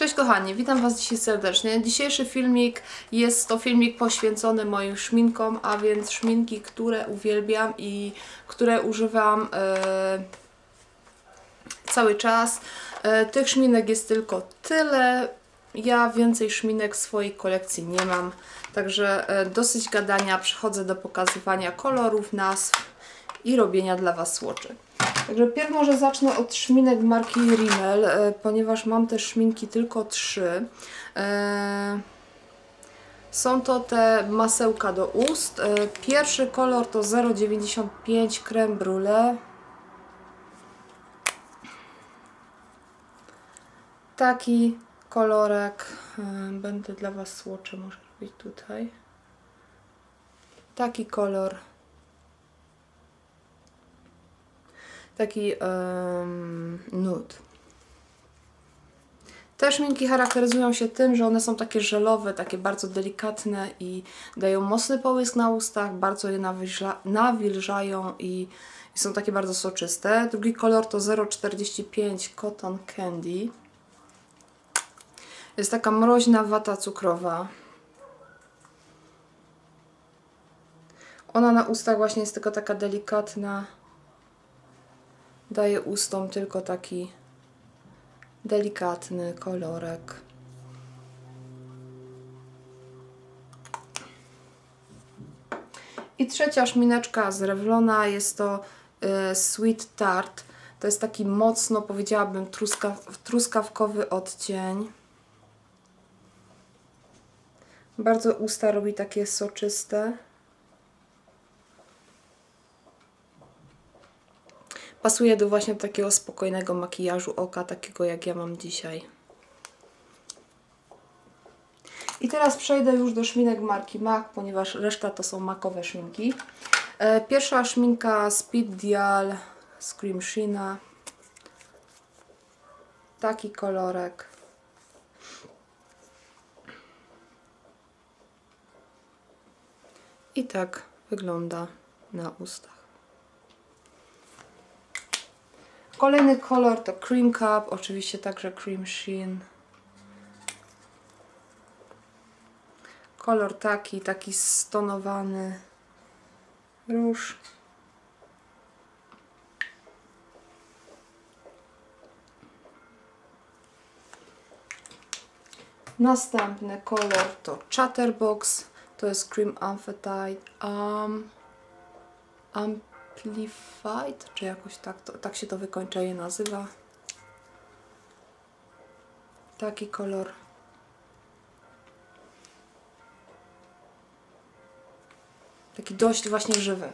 Cześć kochani, witam Was dzisiaj serdecznie. Dzisiejszy filmik jest to filmik poświęcony moim szminkom, a więc szminki, które uwielbiam i które używam e, cały czas. E, tych szminek jest tylko tyle. Ja więcej szminek w swojej kolekcji nie mam, także e, dosyć gadania. Przechodzę do pokazywania kolorów, nazw i robienia dla Was słoczy. Także pierw może zacznę od szminek marki Rimmel, e, ponieważ mam te szminki tylko trzy. E, Są to te masełka do ust. E, Pierwszy kolor to 0,95 creme brulee. Taki kolorek. Będę dla Was słocze, może robić tutaj. Taki kolor. Taki um, nude. Te szminki charakteryzują się tym, że one są takie żelowe, takie bardzo delikatne i dają mocny połysk na ustach, bardzo je nawilża, nawilżają i, i są takie bardzo soczyste. Drugi kolor to 0,45 Cotton Candy. Jest taka mroźna wata cukrowa. Ona na ustach właśnie jest tylko taka delikatna daje ustom tylko taki delikatny kolorek. I trzecia szmineczka z Revlona jest to y, Sweet Tart. To jest taki mocno, powiedziałabym, truskaw, truskawkowy odcień. Bardzo usta robi takie soczyste. Pasuje do właśnie takiego spokojnego makijażu oka, takiego jak ja mam dzisiaj. I teraz przejdę już do szminek marki MAC, ponieważ reszta to są makowe szminki. E, Pierwsza szminka Speed Dial Scream Sheena. Taki kolorek. I tak wygląda na ustach. Kolejny kolor to Cream Cup, oczywiście także Cream Sheen. Kolor taki, taki stonowany róż. Następny kolor to Chatterbox, to jest Cream Amphetite. Um, Amplified, czy jakoś tak, to, tak się to wykończenie nazywa. Taki kolor. Taki dość właśnie żywy.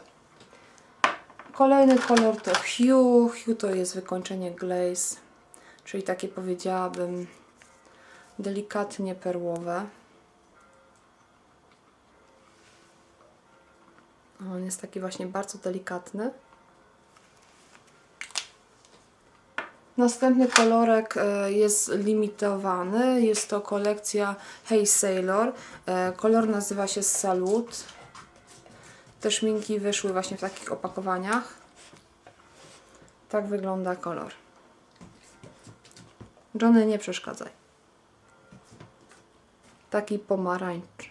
Kolejny kolor to Hue. Hue to jest wykończenie glaze, czyli takie powiedziałabym delikatnie perłowe. On jest taki właśnie bardzo delikatny. Następny kolorek e, jest limitowany. Jest to kolekcja Hey Sailor. E, Kolor nazywa się Salut. Te szminki wyszły właśnie w takich opakowaniach. Tak wygląda kolor. Johnny, nie przeszkadzaj. Taki pomarańcz.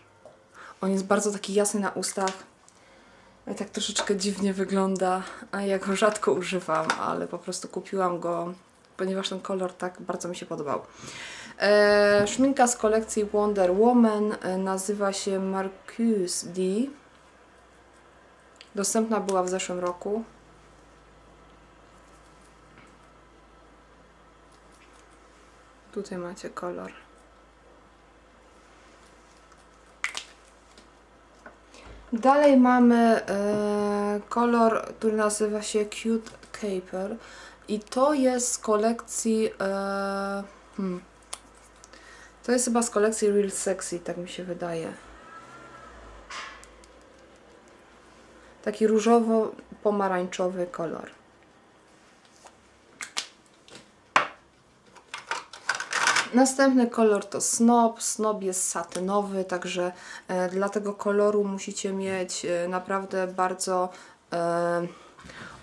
On jest bardzo taki jasny na ustach. Tak troszeczkę dziwnie wygląda, ja go rzadko używam, ale po prostu kupiłam go, ponieważ ten kolor tak bardzo mi się podobał. E, szminka z kolekcji Wonder Woman e, nazywa się Marcus D. Dostępna była w zeszłym roku. Tutaj macie kolor. Dalej mamy e, kolor, który nazywa się Cute Caper i to jest z kolekcji e, hmm, to jest chyba z kolekcji Real Sexy, tak mi się wydaje. Taki różowo-pomarańczowy kolor. Następny kolor to Snob. Snob jest satynowy, także e, dla tego koloru musicie mieć e, naprawdę bardzo e,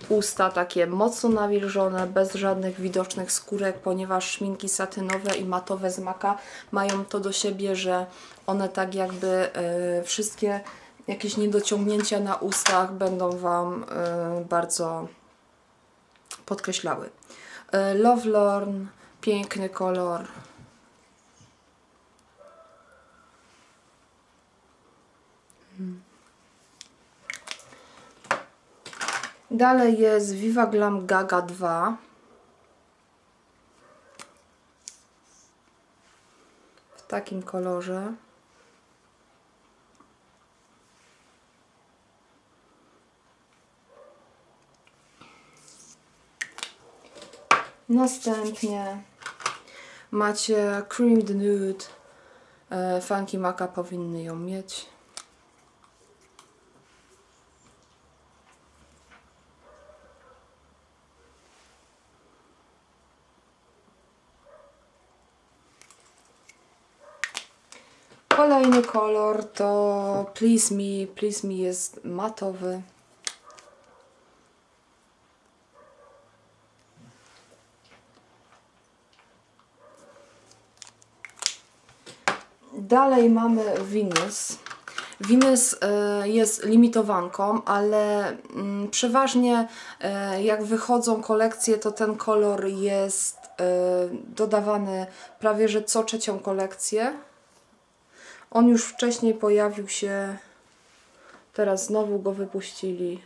Usta takie mocno nawilżone, bez żadnych widocznych skórek, ponieważ szminki satynowe i matowe z maka mają to do siebie, że one tak jakby wszystkie jakieś niedociągnięcia na ustach będą Wam bardzo podkreślały. Lovelorn, piękny kolor. Dalej jest Viva Glam Gaga 2. W takim kolorze. Następnie macie Creamed Nude. E, Funky Maka powinny ją mieć. Kolejny kolor to Please Me. Please Me jest matowy. Dalej mamy Venus. Venus e, jest limitowanką, ale mm, przeważnie e, jak wychodzą kolekcje, to ten kolor jest e, dodawany prawie że co trzecią kolekcję. On już wcześniej pojawił się, teraz znowu go wypuścili.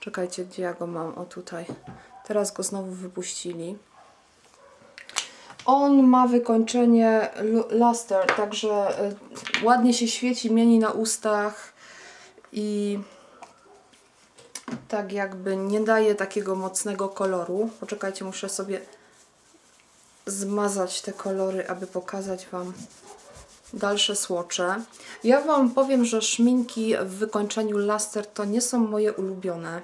Czekajcie, gdzie ja go mam? O tutaj. Teraz go znowu wypuścili. On ma wykończenie lu- luster, także y, ładnie się świeci, mieni na ustach i tak jakby nie daje takiego mocnego koloru. Poczekajcie, muszę sobie zmazać te kolory, aby pokazać Wam dalsze słocze. Ja Wam powiem, że szminki w wykończeniu luster to nie są moje ulubione.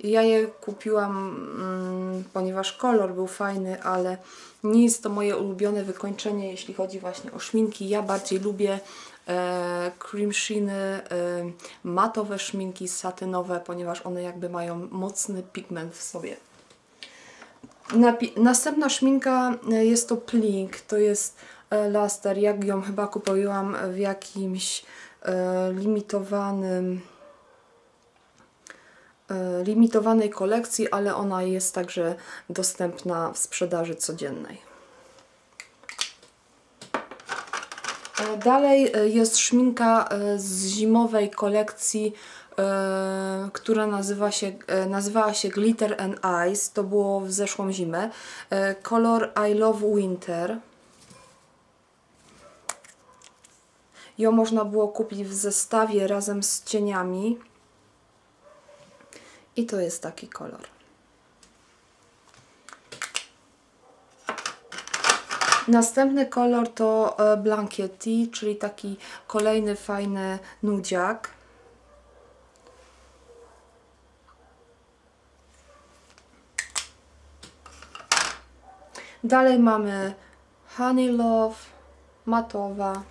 Ja je kupiłam, mm, ponieważ kolor był fajny, ale nie jest to moje ulubione wykończenie, jeśli chodzi właśnie o szminki. Ja bardziej lubię e, cream sheeny, e, matowe szminki satynowe, ponieważ one jakby mają mocny pigment w sobie. Następna szminka e, jest to Plink, to jest laster. Jak ją chyba kupiłam w jakimś e, limitowanym e, limitowanej kolekcji, ale ona jest także dostępna w sprzedaży codziennej. E, Dalej e, jest szminka e, z zimowej kolekcji, e, która nazywa się, e, nazywała się Glitter and Ice. To było w zeszłą zimę. E, Kolor I Love Winter. Ją można było kupić w zestawie razem z cieniami. I to jest taki kolor. Następny kolor to e, Blanchetti, czyli taki kolejny fajny nudziak. Dalej mamy Honey Love, matowa,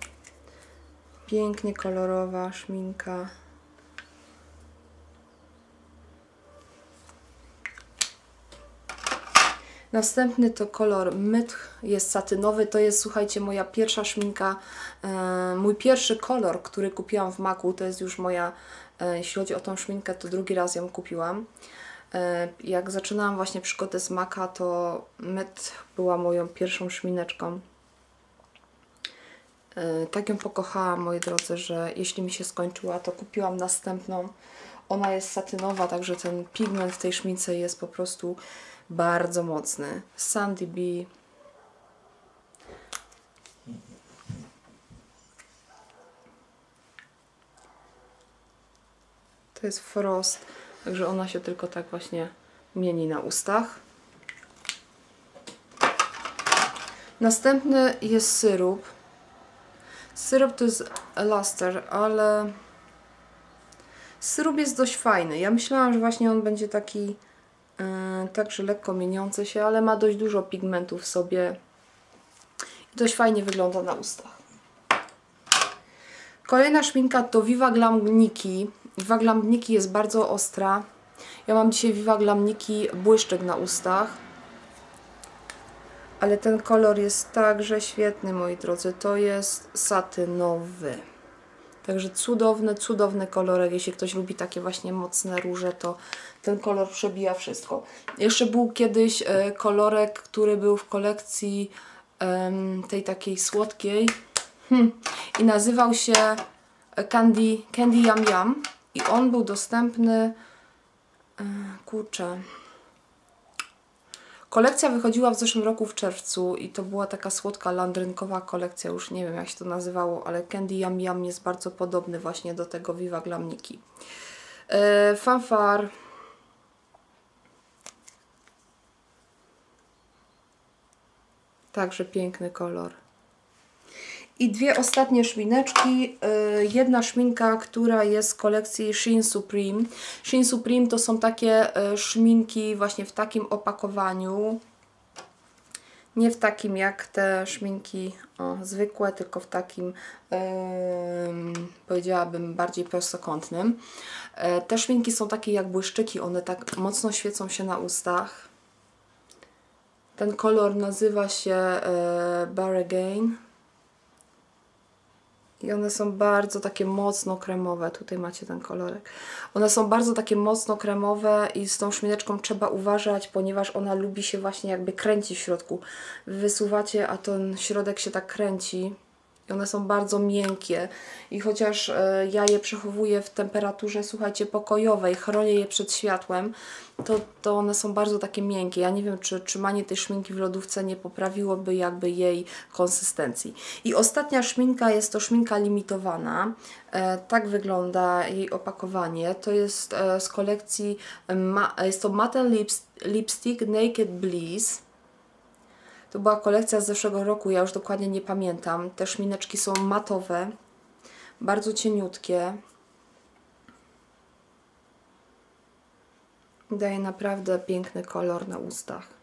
pięknie kolorowa szminka. Następny to kolor mytch, jest satynowy. To jest, słuchajcie, moja pierwsza szminka, e, mój pierwszy kolor, który kupiłam w Maku. To jest już moja, e, jeśli chodzi o tą szminkę, to drugi raz ją kupiłam. E, jak zaczynałam właśnie przygodę z Maka, to mytch była moją pierwszą szmineczką. E, tak ją pokochałam, moi drodzy, że jeśli mi się skończyła, to kupiłam następną. Ona jest satynowa, także ten pigment w tej szmince jest po prostu bardzo mocny. Sandy B. To jest Frost, także ona się tylko tak właśnie mieni na ustach. Następny jest syrop. Syrop to jest luster, ale syrop jest dość fajny. Ja myślałam, że właśnie on będzie taki yy, także lekko mieniący się, ale ma dość dużo pigmentów w sobie. I dość fajnie wygląda na ustach. Kolejna szminka to Viva Glam Niki. Viva Glam Niki jest bardzo ostra. Ja mam dzisiaj Viva Glamniki błyszczyk na ustach. Ale ten kolor jest także świetny, moi drodzy. To jest satynowy. Także cudowny, cudowny kolorek. Jeśli ktoś lubi takie właśnie mocne róże, to ten kolor przebija wszystko. Jeszcze był kiedyś e, kolorek, który był w kolekcji tej takiej słodkiej hmm. i nazywał się e, Candy, Candy Yum Yum i on był dostępny e, kurczę Kolekcja wychodziła w zeszłym roku w czerwcu i to była taka słodka landrynkowa kolekcja, już nie wiem jak się to nazywało, ale Candy Yum Yum jest bardzo podobny właśnie do tego Viva Glamniki. E, fanfar. Także piękny kolor. I dwie ostatnie szmineczki. Y, Jedna szminka, która jest z kolekcji Shein Supreme. Shein Supreme to są takie y, szminki właśnie w takim opakowaniu. Nie w takim jak te szminki o, zwykłe, tylko w takim em, powiedziałabym bardziej prostokątnym. E, Te szminki są takie jak błyszczyki, one tak mocno świecą się na ustach. Ten kolor nazywa się e, Baragain. I one są bardzo takie mocno kremowe. Tutaj macie ten kolorek. One są bardzo takie mocno kremowe i z tą szmineczką trzeba uważać, ponieważ ona lubi się właśnie jakby kręcić w środku. Wy Wysuwacie, a ten środek się tak kręci. One są bardzo miękkie. I chociaż e, ja je przechowuję w temperaturze, słuchajcie, pokojowej, chronię je przed światłem, to, to one są bardzo takie miękkie. Ja nie wiem, czy trzymanie tej szminki w lodówce nie poprawiłoby jakby jej konsystencji. I ostatnia szminka jest to szminka limitowana. E, tak wygląda jej opakowanie. To jest e, z kolekcji, jest to Matte Lips, Lipstick Naked Bliss. To była kolekcja z zeszłego roku, ja już dokładnie nie pamiętam. Te szmineczki są matowe, bardzo cieniutkie. Daje naprawdę piękny kolor na ustach.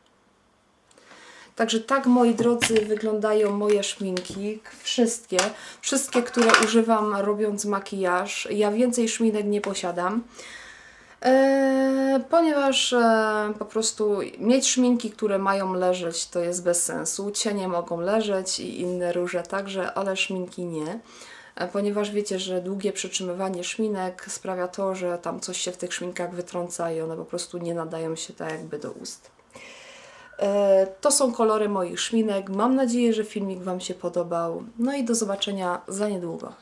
Także tak, moi drodzy, wyglądają moje szminki. Wszystkie. Wszystkie, które używam robiąc makijaż. Ja więcej szminek nie posiadam. Eee, ponieważ e, po prostu mieć szminki, które mają leżeć, to jest bez sensu. Cienie mogą leżeć i inne róże także, ale szminki nie. E, ponieważ wiecie, że długie przytrzymywanie szminek sprawia to, że tam coś się w tych szminkach wytrąca i one po prostu nie nadają się tak jakby do ust. E, To są kolory moich szminek. Mam nadzieję, że filmik Wam się podobał. No i do zobaczenia za niedługo.